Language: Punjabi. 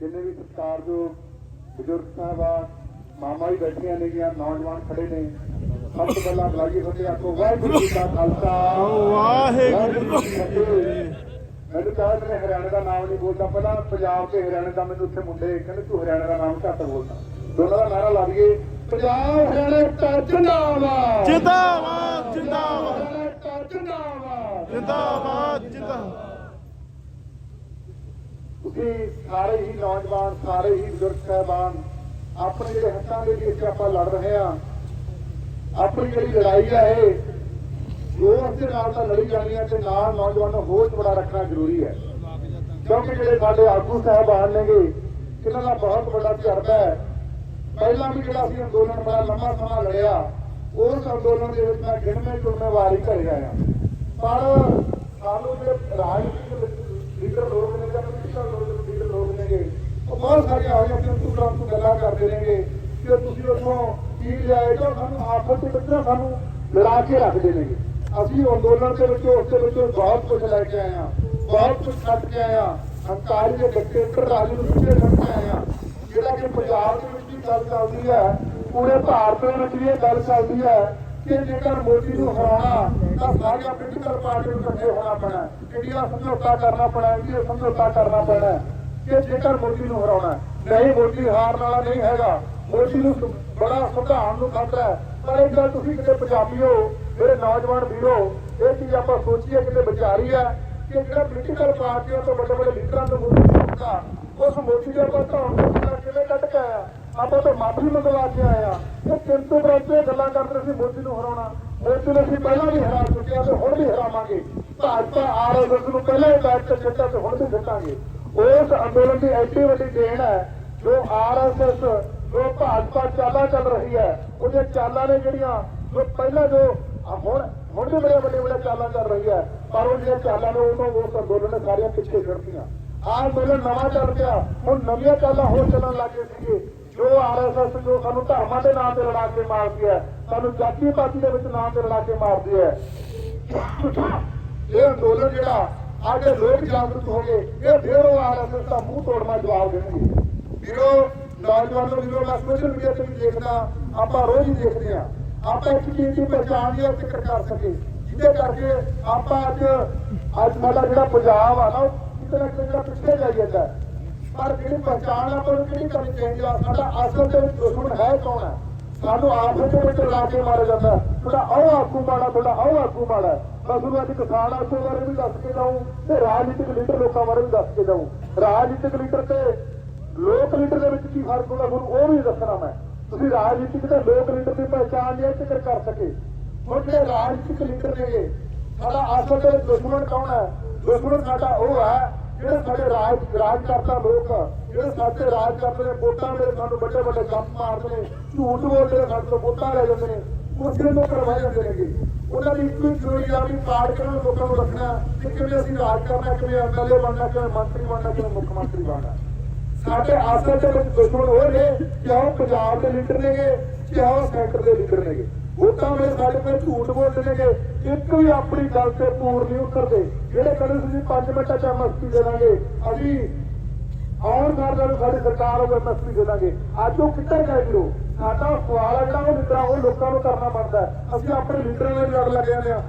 ਜਿੰਨੇ ਵੀ ਸਰਕਾਰ ਜੋ ਬਜ਼ੁਰਗ ਸਾਹਿਬਾਨ ਮਾਮਾ ਵੀ ਬੈਠੀਆਂ ਨੇ ਗਿਆ ਨੌਜਵਾਨ ਖੜੇ ਨੇ ਸਭ ਤੋਂ ਪਹਿਲਾਂ ਬਲਾਈ ਫਤਿਹ ਆਖੋ ਵਾਹਿਗੁਰੂ ਜੀ ਕਾ ਖਾਲਸਾ। ਵਾਹਿਗੁਰੂ ਜੀ ਕੀ ਫਤਿਹ। ਮੈਨੂੰ ਕਹਿੰਦੇ ਨੇ ਹਰਿਆਣੇ ਦਾ ਨਾਮ ਨਹੀਂ ਬੋਲਦਾ ਪਹਿਲਾਂ ਪੰਜਾਬ ਤੇ ਹਰਿਆਣੇ ਦਾ ਮੈਨੂੰ ਉੱਥੇ ਮੁੰਡੇ ਕਹਿੰਦੇ ਤੂੰ ਹਰਿਆਣੇ ਦਾ ਨਾਮ ਘੱਟ ਬੋਲਦਾ। ਦੋਨਾਂ ਦਾ ਨਾਰਾ ਲਾ ਦਈਏ ਪੰਜਾਬ ਹਰਿਆਣਾ ਦਾ ਜਿੰਦਾਬਾਦ। ਜਿੰਦਾਬਾਦ ਜਿੰਦਾਬਾਦ। ਜਿੰਦਾਬਾਦ ਜਿੰਦਾਬਾਦ। ਜਿੰਦਾਬਾਦ ਸਾਰੇ ਹੀ ਨੌਜਵਾਨ, ਸਾਰੇ ਹੀ ਬਜ਼ੁਰਗ ਸਾਹਿਬਾਨ, ਆਪਣੇ ਜਿਹੜੇ ਹੱਕਾਂ ਦੇ ਲਈ ਆਪਾਂ ਲੜ ਰਹੇ ਹਾਂ, ਆਪਣੀ ਜਿਹੜੀ ਲੜਾਈ ਹੈ ਇਹ ਦੋਸਤ ਦੇ ਨਾਲ ਤਾਂ ਲੜੀ ਜਾਣੀ ਹੈ ਤੇ ਨਾਲ ਨੌਜਵਾਨਾਂ ਹੋਸ਼ ਬੜਾ ਰੱਖਣਾ ਜ਼ਰੂਰੀ ਹੈ। ਕਿਉਂਕਿ ਜਿਹੜੇ ਸਾਡੇ ਆਗੂ ਸਾਹਿਬਾਨ ਨੇਗੇ, ਇਹਨਾਂ ਦਾ ਬਹੁਤ ਵੱਡਾ ਤਜਰਬਾ ਹੈ। ਪਹਿਲਾਂ ਵੀ ਜਿਹੜਾ ਅਸੀਂ ਅੰਦੋਲਨ ਬੜਾ ਲੰਮਾ ਸਮਾਂ ਲੜਿਆ, ਉਸ ਅੰਦੋਲਨ ਦੇ ਵਿੱਚ ਮੈਂ ਗਿਣਵੇਂ ਚੁਣਵੇਂ ਵਾਰੀ ਘਰੇ ਆਇਆ। ਪਰ ਸਾਨੂੰ ਜਿਹੜੇ ਰਾਜਨੀਤਿਕ ਲੀਡਰ ਲੋਕ ਨੇ ਜਾਂ ਪੋਲੀਟੀਕਲ ਲੋਕ ਲੀਡਰ ਲੋਕ ਨੇਗੇ ਉਹ ਬਹੁਤ ਸਾਰੀਆਂ ਹੋਈਆਂ ਕਿ ਤੂੰ ਤੂੰ ਗੱਲਾਂ ਕਰਦੇ ਨੇਗੇ ਕਿ ਤੁਸੀਂ ਉਥੋਂ ਕੀ ਲਿਆਏ ਤਾਂ ਸਾਨੂੰ ਆਪਸ ਵਿੱਚ ਸਾਨੂੰ ਲੜਾ ਕੇ ਰੱਖਦੇ ਨੇਗੇ ਅਸੀਂ ਅੰਦੋਲਨ ਦੇ ਵਿੱਚ, ਉਸ ਦੇ ਵਿੱਚ ਬਹੁਤ ਕੁਝ ਲੈ ਕੇ ਆਏ ਹਾਂ। ਬਹੁਤ ਕੁਝ ਛੱਡ ਕੇ ਆਏ ਹਾਂ। ਹੰਕਾਰੀ ਦੇ ਡਿਕਟੇਟਰ ਰਾਜ ਨੂੰ ਛੱਡ ਕੇ ਆਏ ਹਾਂ। ਜਿਹੜਾ ਕਿ ਪੰਜਾਬ ਦੇ ਵਿੱਚ ਵੀ ਗੱਲ ਚੱਲਦੀ ਹੈ, ਪੂਰੇ ਭਾਰਤ ਦੇ ਵਿੱਚ ਵੀ ਇਹ ਗੱਲ ਚੱਲਦੀ ਹੈ ਕਿ ਜੇਕਰ ਮੋਦੀ ਨੂੰ ਹਰਾਉਣਾ, ਤਾਂ ਸਾਰੀਆਂ ਪੋਲੀਟੀਕਲ ਪਾਰਟੀਆਂ ਨੂੰ ਇਕੱਠੇ ਹੋਣਾ ਪੈਣਾ ਇੰਡੀਆ ਸਮਝੌਤਾ ਕਰਨਾ ਪੈਣਾ ਇੰਡੀਆ ਸਮਝੌਤਾ ਕਰਨਾ ਪੈਣਾ ਕਿ ਜੇਕਰ ਮੋਦੀ ਨੂੰ ਹਰਾਉਣਾ ਨਹੀਂ ਮੋਦੀ ਹਾਰਨ ਵਾਲਾ ਨਹੀਂ ਹੈਗਾ। ਮੋਦੀ ਨੂੰ ਬੜਾ ਸੰਵਿਧਾਨ ਨੂੰ ਖਤਰਾ ਹੈ। ਪਰ ਇੱਕ ਗੱਲ ਤੁਸੀਂ ਕਿਤੇ ਪੰਜਾਬੀਓ ਮੇਰੇ ਨੌਜਵਾਨ ਵੀਰੋ, ਇਹ ਚੀਜ਼ ਆਪਾਂ ਸੋਚੀਏ ਕਿਤੇ ਵਿਚਾਰੀ ਹੈ ਕਿ ਜਿਹੜਾ ਪੋਲੀਟੀਕਲ ਪਾਰਟੀਆਂ ਤੋਂ ਵੱਡੇ ਵੱਡੇ ਲੀਡਰਾਂ ਤੋਂ ਮੋਦੀ ਹੁੰਦਾ ਉਸ ਮੋਦੀ ਦੇ ਆਪਾਂ ਧੌਣ ਤੋਂ ਕਿਵੇਂ ਕੱਢ ਕੇ ਆਇਆ? ਆਪਾਂ ਤਾਂ ਮਾਫੀ ਮੰਗਵਾ ਕੇ ਆਏ ਆ ਇਹ ਕਿੰਤੂ ਪਰੰਤੂ ਗੱਲਾਂ ਕਰਦੇ ਸੀ ਮੋਦੀ ਨੂੰ ਹਰਾਉਣਾ। ਮੋਦੀ ਨੂੰ ਅਸੀਂ ਪਹਿਲਾਂ ਵੀ ਹਰਾ ਚੁੱਕਿਆ ਤੇ ਹੁਣ ਵੀ ਹਰਾਵਾਂਗੇ। ਭਾਜਪਾ ਆਰਐਸਐਸ ਨੂੰ ਪਹਿਲਾਂ ਹੀ ਬੈਠ ਕੇ ਜਿੱਤਾ ਤੇ ਹੁਣ ਵੀ ਜਿੱਤਾਂਗੇ। ਉਸ ਅੰਦੋਲਨ ਦੀ ਐਡੀ ਵੱਡੀ ਦੇਣ ਹੈ, ਜੋ ਆਰਐਸਐਸ ਜੋ ਭਾਜਪਾ ਚਾਲਾਂ ਚੱਲ ਰਹੀ ਹੈ। ਉਹਦੀਆਂ ਚਾਲਾਂ ਨੇ ਜਿਹੜੀਆਂ, ਜੋ ਪਹਿਲਾਂ ਜੋ ਹੁਣ ਹੁਣ ਵੀ ਬੜੇ ਵੱਡੇ ਵੱਡੇ ਚਾਲਾਂ ਚੱਲ ਰਹੀ ਹੈ। ਪਰ ਉਹ ਜਿਹੜੀਆਂ ਚਾਲਾਂ ਨੇ ਉਹਨੂੰ ਉਸ ਅੰਦੋਲਨ ਨੇ ਸਾਰੀਆਂ ਪਿੱਛੇ ਛੱਡਤੀਆਂ। ਆਹ ਅੰਦੋਲਨ ਨਵਾਂ ਚੱਲ ਪਿਆ। ਹੁਣ ਨਵੀਆਂ ਚਾਲਾਂ ਹੋਰ ਚੱਲਣ ਲੱਗੇ ਸੀਗੇ। ਜੋ ਆਰਐਸਐਸ ਜੋ ਸਾਨੂੰ ਧਰਮਾਂ ਦੇ ਨਾਂ ਤੇ ਲੜਾ ਕੇ ਮਾਰਦੀ ਹੈ, ਸਾਨੂੰ ਜਾਤੀ ਪਾਤੀ ਦੇ ਵਿੱਚ ਨਾਂ ਤੇ ਲੜਾ ਕੇ ਮਾਰਦੀ ਹੈ। ਇਹ ਅੰਦੋਲਨ ਜਿਹੜਾ ਅੱਜ ਲੋਕ ਜਾਗਰੂਕ ਹੋ ਗਏ ਇਹ ਫਿਰ ਉਹ ਆਰਐਸਐਸ ਦਾ ਮੂੰਹ ਤੋੜਨਾ ਜਵਾਬ ਦੇਣਗੇ ਵੀਰੋ, ਨੌਜਵਾਨੋ ਵੀਰੋ, ਮੈਂ ਸੋਸ਼ਲ ਮੀਡੀਆ ਤੇ ਵੀ ਦੇਖਦਾ, ਆਪਾਂ ਰੋਜ਼ ਹੀ ਦੇਖਦੇ ਆ ਆਪਾਂ ਇੱਕ ਚੀਜ਼ ਦੀ ਪਛਾਣ ਨਹੀਂ ਜ਼ਿਕਰ ਕਰ ਸਕੇ ਜਿਹਦੇ ਕਰਕੇ ਆਪਾਂ ਅੱਜ ਅੱਜ ਸਾਡਾ ਜਿਹੜਾ ਪੰਜਾਬ ਆ ਨਾ, ਉਹ ਕਿਤੇ ਨਾ ਕਿਤੇ ਪਿੱਛੇ ਜਾਈ ਜਾਂਦਾ ਪਰ ਜਿਹੜੀ ਪਛਾਣ ਆਪਾਂ ਨੂੰ ਕਿਹੜੀ ਕਰਨੀ ਚਾਹੀਦੀ ਆ? ਸਾਡਾ ਅਸਲ ਦੇ ਦੁਸ਼ਮਣ ਹੈ ਕੌਣ ਹੈ? ਸਾਨੂੰ ਆਪਸ ਦੇ ਵਿੱਚ ਲਾ ਕੇ ਮਾਰਿਆ ਜਾਂਦਾ ਤੁਹਾਡਾ ਆਹ ਆਗੂ ਮਾੜਾ, ਤੁਹਾਡਾ ਆਹ ਆਗੂ ਮਾੜਾ ਮੈਂ ਤੁਹਾਨੂੰ ਅੱਜ ਕਿਸਾਨ ਆਗੂ ਬਾਰੇ ਵੀ ਦੱਸ ਕੇ ਜਾਊਂ ਤੇ ਰਾਜਨੀਤਿਕ ਲੀਡਰ ਲੋਕਾਂ ਬਾਰੇ ਵੀ ਦੱਸ ਕੇ ਜਾਊਂ। ਰਾਜਨੀਤਿਕ ਲੀਡਰ ਤੇ ਲੋਕ ਲੀਡਰ ਦੇ ਵਿੱਚ ਕੀ ਫ਼ਰਕ ਹੁੰਦਾ ਤੁਹਾਨੂੰ ਉਹ ਵੀ ਦੱਸਣਾ ਮੈਂ। ਤੁਸੀਂ ਰਾਜਨੀਤਿਕ ਤੇ ਲੋਕ ਲੀਡਰ ਦੀ ਪਛਾਣ ਨਹੀਂ ਜ਼ਿਕਰ ਕਰ ਸਕੇ। ਹੁਣ ਜਿਹੜੇ ਰਾਜਨੀਤਿਕ ਲੀਡਰ ਨੇਗੇ ਸਾਡਾ ਅਸਲ ਦੇ ਦੁਸ਼ਮਣ ਕੌਣ ਹੈ? ਦੁਸ਼ਮਣ ਸਾਡਾ ਉਹ ਹੈ, ਜਿਹੜੇ ਸਾਡੇ ਰਾਜ ਰਾਜ ਕਰਤਾ ਲੋਕ ਜਿਹੜੇ ਸਾਡੇ ਰਾਜ ਕਰਦੇ ਨੇ ਵੋਟਾਂ ਦੇ ਸਾਨੂੰ ਵੱਡੇ ਵੱਡੇ ਕੰਮ ਮਾਰਦੇ ਨੇ, ਝੂਠ ਬੋਲਦੇ ਨੇ, ਸਾਡੇ ਤੋਂ ਵੋਟਾਂ ਲੈ ਜਾਂਦੇ ਨੇ। ਕੁਰਸੀਆਂ ਨੂੰ ਕਰਵਾਏ ਜਾਂਦੇ ਨੇਗੇ ਉਹਨਾਂ ਦੀ ਇੱਕੋ ਹੀ ਜ਼ਰੂਰੀ ਆ ਵੀ ਪਾੜ ਕੇ ਲੋਕਾਂ ਨੂੰ ਰੱਖਣਾ ਕਿ ਕਿਵੇਂ ਅਸੀਂ ਰਾਜ ਕਰਨਾ ਕਿਵੇਂ ਐਮਐਲਏ ਬਣਨਾ ਕਿਵੇਂ ਮੰਤਰੀ ਬਣਨਾ ਕਿਵੇਂ ਮੁੱਖ ਮੰਤਰੀ ਬਣਨਾ ਸਾਡੇ ਅਸਲ ਦੇ ਵਿੱਚ ਦੁਸ਼ਮਣ ਉਹ ਨੇ ਕਿ ਪੰਜਾਬ ਦੇ ਲੀਡਰ ਨੇਗੇ ਕਿ ਉਹ ਸੈਂਟਰ ਦੇ ਲੀਡਰ ਨੇਗੇ? ਵੋਟਾਂ ਵੇਲੇ ਸਾਡੇ ਕੋਲ ਝੂਠ ਬੋਲਦੇ ਨੇਗੇ, ਇੱਕ ਵੀ ਆਪਣੀ ਗੱਲ ਤੇ ਪੂਰ ਨਹੀਂ ਉਤਰਦੇ। ਜਿਹੜੇ ਕਹਿੰਦੇ ਤੁਸੀਂ 5 ਮਿੰਟਾਂ ਚ ਐਮਐਸਪੀ ਦੇ ਦਾਂਗੇ, ਅਸੀਂ ਆਉਣ ਸਾਲ ਨੂੰ ਸਾਡੀ ਸਰਕਾਰ ਉਹ ਐਮਐਸਪੀ ਦੇ ਦਾਂਗੇ। ਅੱਜ ਉਹ ਕਿੱਧਰ ਗਏ ਵੀਰੋ? ਸਾਡਾ ਸਵਾਲ ਹੈ ਜਿਹੜਾ ਉਹ ਲੀਡਰਾਂ ਉਹ ਲੋਕਾਂ ਨੂੰ ਕਰਨਾ ਬਣਦਾ ਅਸੀਂ ਆਪਣੇ ਲੀਡਰਾਂ ਨਾਲ ਲੜ ਲੱਗੇ ਜਾਂਦੇ ਆ